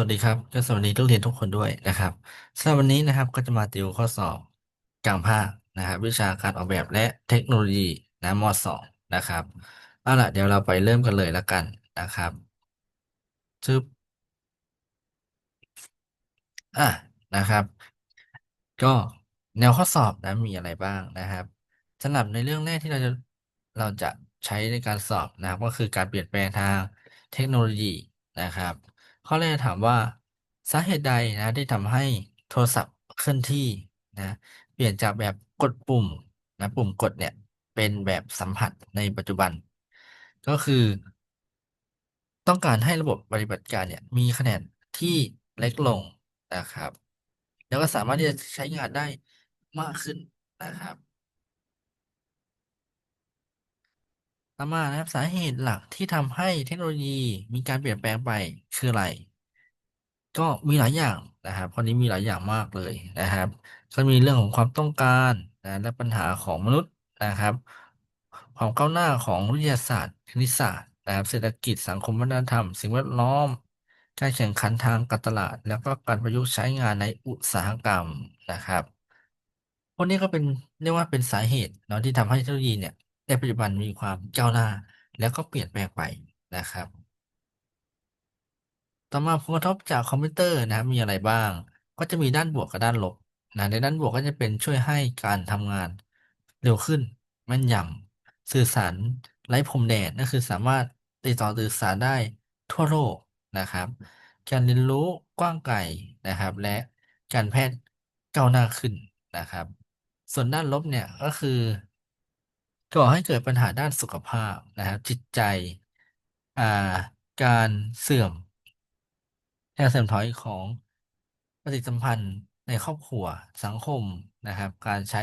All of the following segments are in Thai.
สวัสดีครับ ก็สวัสดีนักเรียนทุกคนด้วยนะครับสำหรับวันนี้นะครับก็จะมาติวข้อสอบกลางภาคนะครับ วิชาการออกแบบและเทคโนโลยีนะม .2 นะครับเอาล่ะเดี๋ยวเราไปเริ่มกันเลยแล้วกันนะครับซึบอะนะครับ ก็แนวข้อสอบนะมีอะไรบ้างนะครับสำหรับในเรื่องแรกที่เราจะเราจะใช้ในการสอบนะครับ ก็คือการเปลี่ยนแปลงทางเทคโนโลยีนะครับ ข้อแรกถามว่า สาเหตุใดนะที่ทำให้โทรศัพท์เคลื่อนที่นะเปลี่ยนจากแบบกดปุ่มนะปุ่มกดเนี่ยเป็นแบบสัมผัสในปัจจุบัน ก็คือ ต้องการให้ระบบปฏิบัติการเนี่ยมีขนาดที่เล็กลงนะครับ แล้วก็สามารถที่จะใช้งานได้มากขึ้นนะครับต่อมานะครับสาเหตุหลักที่ทำให้เทคโนโลยีมีการเปลี่ยนแปลงไปคืออะไร ก็มีหลายอย่างนะครับข้อนี้มีหลายอย่างมากเลยนะครับ ก็มีเรื่องของความต้องการนะและปัญหาของมนุษย์นะครับ ความก้าวหน้าของวิทยาศาสตร์ คณิตศาสตร์นะครับ เศรษฐกิจสังคมวัฒนธรรม สิ่งแวดล้อม การแข่งขันทางการตลาด แล้วก็การประยุกต์ใช้งานในอุตสาหกรรมนะครับพวกนี้ก็เป็นเรียกว่าเป็นสาเหตุเนาะที่ทำให้เทคโนโลยีเนี่ยในปัจจุบันมีความก้าวหน้า แล้วก็เปลี่ยนแปลงไปนะครับ ต่อมาผลกระทบจากคอมพิวเตอร์นะครับมีอะไรบ้าง ก็จะมีด้านบวกกับด้านลบนะในด้านบวกก็จะเป็นช่วยให้การทำงานเร็วขึ้นแม่นยำสื่อสารไร้พรมแดนก็คือสามารถติดต่อสื่อสารได้ทั่วโลกนะครับการเรียนรู้กว้างไกลนะครับ และการแพทย์ก้าวหน้าขึ้นนะครับ ส่วนด้านลบเนี่ยก็คือก่อให้เกิดปัญหาด้านสุขภาพนะครับ จิตใจ อ่า การเสื่อม การเสื่อมถอยของปฏิสัมพันธ์ในครอบครัวสังคมนะครับ การใช้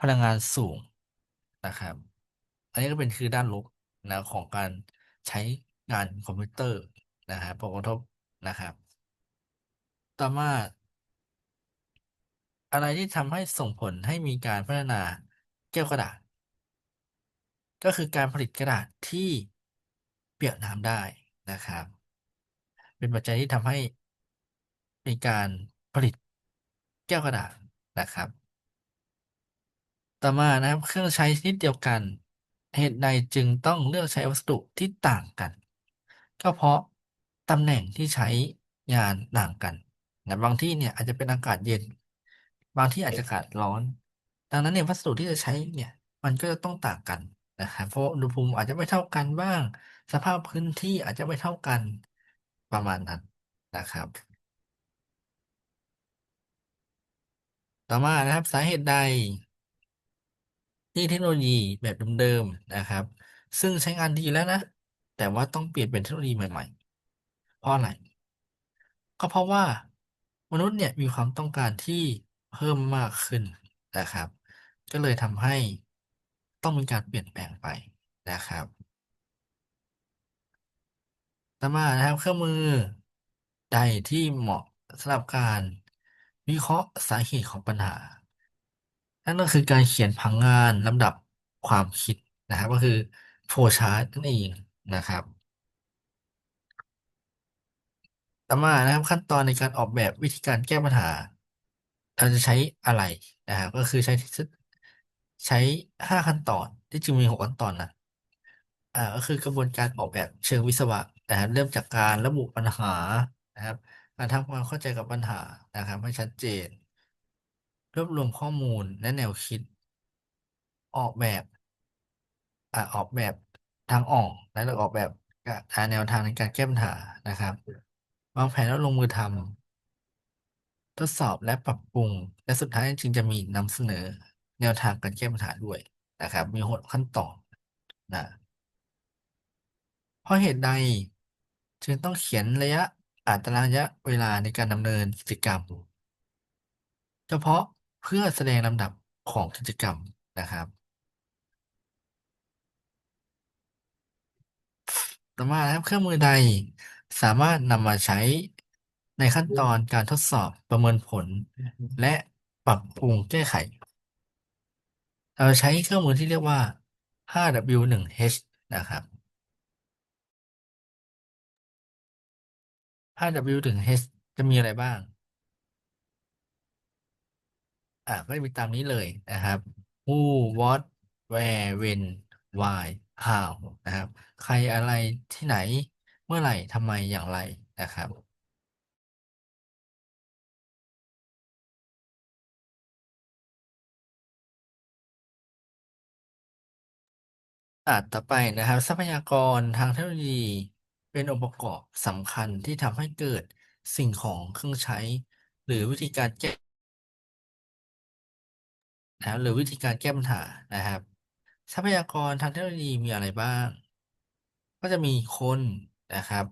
พลังงานสูงนะครับ อันนี้ก็เป็นคือด้านลบนะของการใช้งานคอมพิวเตอร์นะครับผลกระทบนะครับ ต่อมาอะไรที่ทำให้ส่งผลให้มีการพัฒนาแก้วกระดาษ ก็คือการผลิตกระดาษที่เปียกน้ำได้นะครับ เป็นปัจจัยที่ทำให้มีการผลิตแก้วกระดาษนะครับ ต่อมานะครับเครื่องใช้ชนิดเดียวกัน เหตุใดจึงต้องเลือกใช้วัสดุที่ต่างกัน ก็เพราะตำแหน่งที่ใช้งานต่างกันนะบางที่เนี่ยอาจจะเป็นอากาศเย็น บางที่อาจจะอากาศร้อน ดังนั้นเนี่ยวัสดุที่จะใช้เนี่ยมันก็จะต้องต่างกันนะครับเพราะอุณหภูมิอาจจะไม่เท่ากันบ้าง สภาพพื้นที่อาจจะไม่เท่ากัน ประมาณนั้นนะครับ ต่อมานะครับสาเหตุใด ที่เทคโนโลยีแบบเดิมๆนะครับ ซึ่งใช้งานดีแล้วนะ แต่ว่าต้องเปลี่ยนเป็นเทคโนโลยีใหม่ ๆ เพราะอะไรก็เพราะว่ามนุษย์เนี่ยมีความต้องการที่เพิ่มมากขึ้นนะครับ ก็เลยทำให้ต้องมีการเปลี่ยนแปลงไปนะครับ ต่อมานะครับเครื่องมือใดที่เหมาะสำหรับการวิเคราะห์สาเหตุของปัญหา นั่นก็คือการเขียนผังงานลำดับความคิดนะครับ ก็คือโฟลว์ชาร์ตนั่นเองนะครับ ต่อมานะครับขั้นตอนในการออกแบบวิธีการแก้ปัญหา เราจะใช้อะไรนะครับก็คือใช้ใช้ห้าขั้นตอนที่จริงมีหกขั้นตอนนะอ่าก็คือกระบวนการออกแบบเชิงวิศวะ นะครับเริ่มจากการระบุปัญหานะครับการทำความเข้าใจกับปัญหานะครับให้ชัดเจน รวบรวมข้อมูลและแนวคิด ออกแบบอ่าออกแบบทางออกและออกแบบหาแนวทางในการแก้ปัญหานะครับวางแผนแล้วลงมือทำทดสอบและปรับปรุง และสุดท้ายจึงจะมีนำเสนอ แนวทางการแก้ปัญหาด้วยนะครับ มีหกขั้นตอนนะเพราะเหตุใด จึงต้องเขียนระยะอัตราระยะเวลาในการดำเนินกิจกรรม เฉพาะเพื่อแสดงลำดับของกิจกรรมนะครับต่อมานะครับเครื่องมือใดสามารถนำมาใช้ในขั้นตอนการทดสอบประเมินผล และปรับปรุงแก้ไข เราใช้เครื่องมือที่เรียกว่า 5W1H นะครับ ถ้า W ถึง H จะมีอะไรบ้าง อ่าก็จะมีตามนี้เลยนะครับ who what where when why how นะครับ ใครอะไรที่ไหน เมื่อไหร่ทำไมอย่างไรนะครับอ่าต่อไปนะครับ ทรัพยากรทางเทคโนโลยี เป็นองค์ประกอบสำคัญที่ทำให้เกิดสิ่งของเครื่องใช้ หรือวิธีการแก้นะหรือวิธีการแก้ปัญหานะครับ ทรัพยากรทางเทคโนโลยีมีอะไรบ้าง ก็จะมีคนนะครับ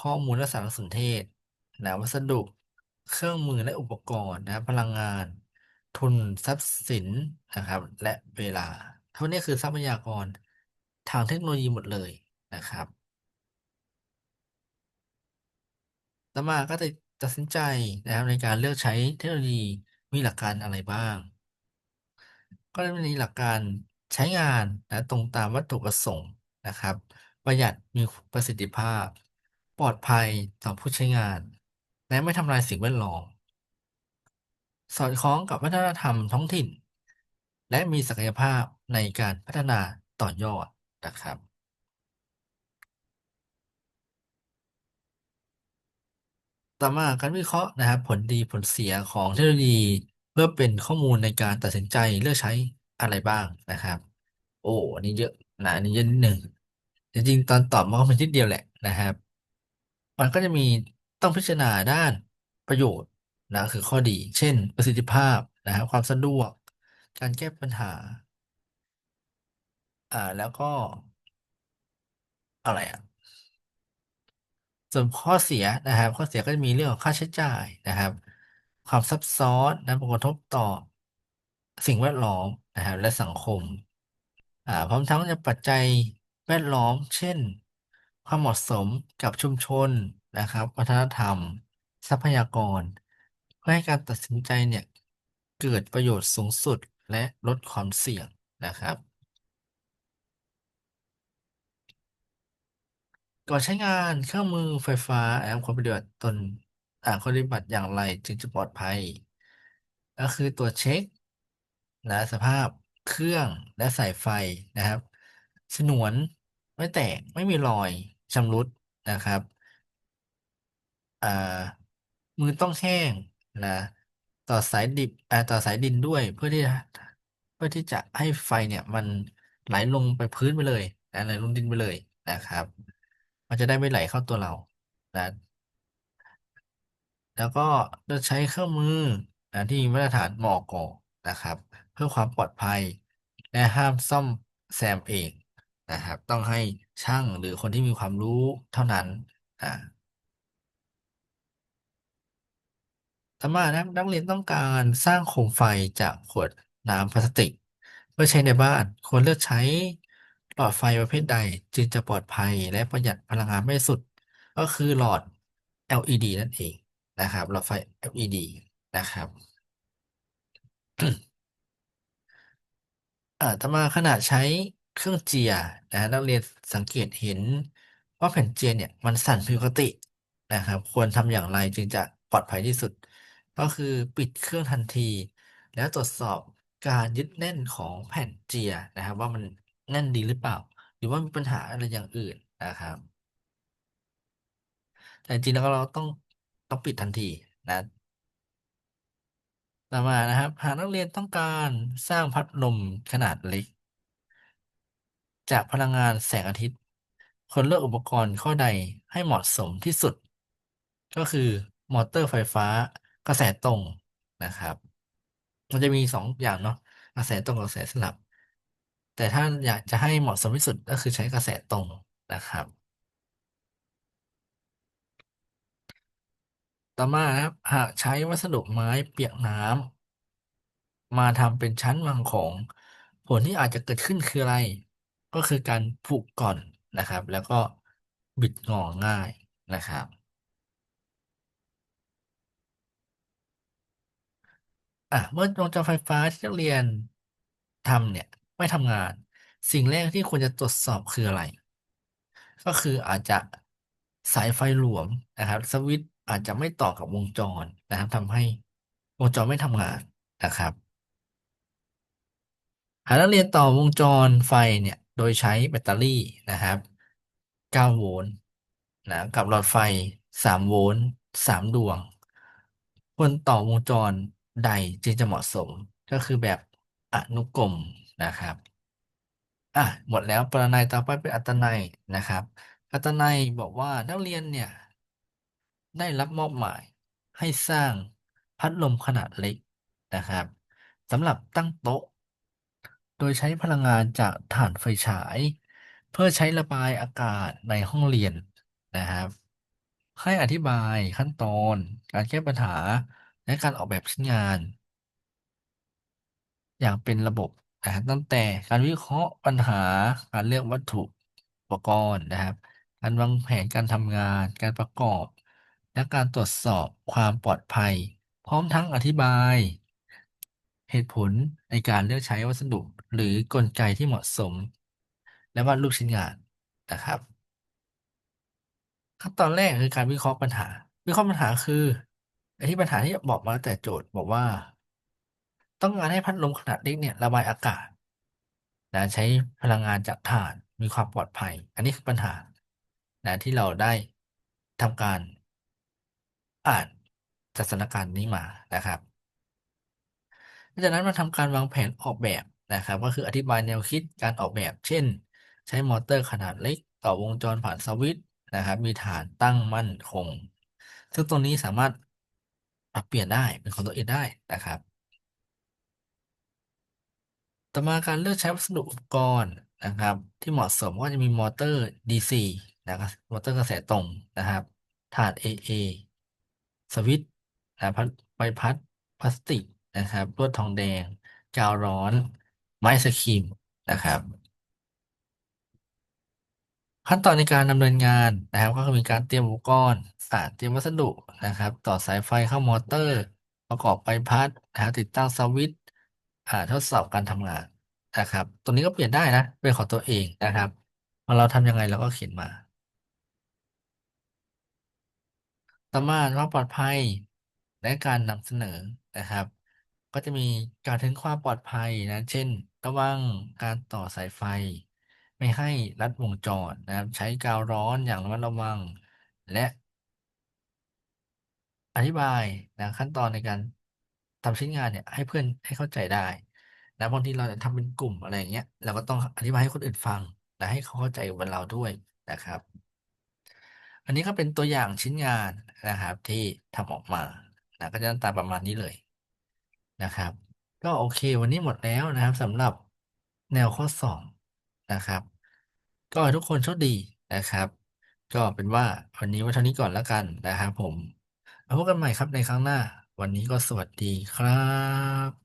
ข้อมูลและสารสนเทศนะวัสดุเครื่องมือและอุปกรณ์นะพลังงาน ทุนทรัพย์สินนะครับ และเวลาเท่านี้คือทรัพยากรทางเทคโนโลยีหมดเลยนะครับ ต่อมาก็จะตัดสินใจนะครับในการเลือกใช้เทคโนโลยีมีหลักการอะไรบ้าง ก็จะมีหลักการใช้งานนะตรงตามวัตถุประสงค์นะครับ ประหยัดมีประสิทธิภาพ ปลอดภัยต่อผู้ใช้งาน และไม่ทำลายสิ่งแวดล้อมสอดคล้องกับวัฒนธรรมท้องถิ่น และมีศักยภาพในการพัฒนาต่อยอดนะครับ ต่อมาการวิเคราะห์นะครับ ผลดีผลเสียของเทคโนโลยีเพื่อเป็นข้อมูลในการตัดสินใจเลือกใช้อะไรบ้างนะครับ โอ้อันนี้เยอะนะอันนี้เยอะนิดหนึ่งจริงๆตอนตอบมันก็เป็นนิดเดียวแหละนะครับ มันก็จะมีต้องพิจารณาด้านประโยชน์นะคือข้อดี เช่น ประสิทธิภาพนะครับความสะดวก การแก้ปัญหา อ่าแล้วก็ อะไรอะ ส่วนข้อเสียนะครับ ข้อเสียก็จะมีเรื่องของค่าใช้จ่ายนะครับ ความซับซ้อนนะผลกระทบต่อสิ่งแวดล้อมนะครับ และสังคมอ่าพร้อมทั้งจะปัจจัยแวดล้อม เช่น ความเหมาะสมกับชุมชนนะครับ วัฒนธรรม ทรัพยากร เพื่อให้การตัดสินใจเนี่ยเกิดประโยชน์สูงสุดและลดความเสี่ยงนะครับ ก่อนใช้งานเครื่องมือไฟฟ้าแอมควรปฏิบัติตนอ่าควรปฏิบัติอย่างไรจึงจะปลอดภัย ก็คือตรวจเช็คนะสภาพเครื่องและสายไฟนะครับฉนวนไม่แตกไม่มีรอยชำรุดนะครับอ่ามือต้องแห้งนะ ต่อสายดิบอ่าต่อสายดินด้วยเพื่อที่เพื่อที่จะให้ไฟเนี่ยมันไหลลงไปพื้นไปเลยนะไหลลงดินไปเลยนะครับ มันจะได้ไม่ไหลเข้าตัวเรานะแล้วก็จะใช้เครื่องมือนะที่มีมาตรฐานมอกนะครับ เพื่อความปลอดภัย และห้ามซ่อมแซมเองนะครับ ต้องให้ช่างหรือคนที่มีความรู้เท่านั้นอ่าต่อมานะครับนักเรียนต้องการสร้างโคมไฟจากขวดน้ำพลาสติกเพื่อใช้ในบ้านควรเลือกใช้ หลอดไฟประเภทใดจึงจะปลอดภัยและประหยัดพลังงานไม่สุด ก็คือหลอด LED นั่นเองนะครับหลอดไฟ LED นะครับอ่าต่อมาขณะใช้เครื่องเจียนะนักเรียนสังเกตเห็นว่าแผ่นเจียเนี่ยมันสั่นผิดปกตินะครับ ควรทำอย่างไรจึงจะปลอดภัยที่สุด ก็คือปิดเครื่องทันที แล้วตรวจสอบการยึดแน่นของแผ่นเจียนะครับ ว่ามัน นั่นดีหรือเปล่า หรือว่ามีปัญหาอะไรอย่างอื่นนะครับ แต่จริงๆแล้วเราต้องต้องปิดทันทีนะต่อมานะครับ หากนักเรียนต้องการสร้างพัดลมขนาดเล็ก จากพลังงานแสงอาทิตย์ควรเลือกอุปกรณ์ข้อใดให้เหมาะสมที่สุด ก็คือมอเตอร์ไฟฟ้ากระแสตรงนะครับ มันจะมีสองอย่างเนาะกระแสตรงกับกระแสสลับ แต่ถ้าอยากจะให้เหมาะสมที่สุดก็คือใช้กระแสตรงนะครับ ต่อมานะครับหากใช้วัสดุไม้เปียกน้ำมาทำเป็นชั้นวางของ ผลที่อาจจะเกิดขึ้นคืออะไร ก็คือการผุก่อนนะครับ แล้วก็บิดงอง่ายนะครับอะเมื่อวงจรไฟฟ้าที่นักเรียนทำเนี่ย ไม่ทำงาน สิ่งแรกที่ควรจะตรวจสอบคืออะไร ก็คืออาจจะสายไฟหลวมนะครับ สวิตช์อาจจะไม่ต่อกับวงจรนะครับทำให้วงจรไม่ทำงานนะครับหากนักเรียนต่อวงจรไฟเนี่ย โดยใช้แบตเตอรี่นะครับ 9 โวลต์นะกับหลอดไฟ 3 โวลต์ 3 ดวง ควรต่อวงจรใดจึงจะเหมาะสม ก็คือแบบอนุกรม นะครับอะหมดแล้วปรนัยต่อไปเป็นอัตนัยนะครับ อัตนัยบอกว่านักเรียนเนี่ย ได้รับมอบหมายให้สร้างพัดลมขนาดเล็กนะครับสำหรับตั้งโต๊ะ โดยใช้พลังงานจากถ่านไฟฉาย เพื่อใช้ระบายอากาศในห้องเรียนนะครับ ให้อธิบายขั้นตอน การแก้ปัญหาและการออกแบบชิ้นงาน อย่างเป็นระบบ นะครับตั้งแต่การวิเคราะห์ปัญหาการเลือกวัตถุอุปกรณ์นะครับ การวางแผนการทำงาน การประกอบ และการตรวจสอบความปลอดภัย พร้อมทั้งอธิบาย เหตุผลในการเลือกใช้วัสดุ หรือกลไกที่เหมาะสม และวาดรูปชิ้นงานนะครับ ขั้นตอนแรกคือการวิเคราะห์ปัญหา วิเคราะห์ปัญหาคือไอ้ที่ปัญหาที่บอกมาตั้งแต่โจทย์บอกว่า ต้องการให้พัดลมขนาดเล็กเนี่ยระบายอากาศนะใช้พลังงานจากถ่านมีความปลอดภัย อันนี้คือปัญหานะที่เราได้ทำการอ่านจากสถานการณ์นี้มานะครับจากนั้นมาทำการวางแผนออกแบบนะครับ ก็คืออธิบายแนวคิดการออกแบบ เช่น ใช้มอเตอร์ขนาดเล็ก ต่อวงจรผ่านสวิตช์นะครับ มีฐานตั้งมั่นคง ซึ่งตรงนี้สามารถปรับเปลี่ยนได้เป็นของตัวเองได้นะครับ ต่อมาการเลือกใช้วัสดุอุปกรณ์นะครับ ที่เหมาะสมก็จะมีมอเตอร์ DC นะครับมอเตอร์กระแสตรงนะครับฐาน AA สวิตช์นะพัดใบพัดพลาสติกนะครับลวดทองแดง กาวร้อน ไม้สครีมนะครับ ขั้นตอนในการดำเนินงานนะครับ ก็คือมีการเตรียมอุปกรณ์อ่าเตรียมวัสดุนะครับ ต่อสายไฟเข้ามอเตอร์ ประกอบใบพัดนะครับติดตั้งสวิตช์ อ่าทดสอบการทำงานนะครับ ตัวนี้ก็เปลี่ยนได้นะเป็นของตัวเองนะครับพอเราทำยังไงเราก็เขียนมาต่อมาความปลอดภัยและการนำเสนอนะครับ ก็จะมีการถึงความปลอดภัยนะ เช่น ระวังการต่อสายไฟ ไม่ให้ลัดวงจรนะครับ ใช้กาวร้อนอย่างระมัดระวังและ อธิบายนะขั้นตอนในการ ทำชิ้นงานเนี่ยให้เพื่อนให้เข้าใจได้นะบางทีเราจะทำเป็นกลุ่มอะไรอย่างเงี้ยเราก็ต้องอธิบายให้คนอื่นฟังและให้เขาเข้าใจกับเราด้วยนะครับ อันนี้ก็เป็นตัวอย่างชิ้นงานนะครับที่ทำออกมานะก็จะหน้าตาประมาณนี้เลยนะครับ ก็โอเควันนี้หมดแล้วนะครับสำหรับแนวข้อสอบนะครับ ก็ให้ทุกคนโชคดีนะครับ ก็เป็นว่าวันนี้ไว้เท่านี้ก่อนแล้วกันนะครับผมแล้วพบกันใหม่ครับในครั้งหน้า วันนี้ก็สวัสดีครับ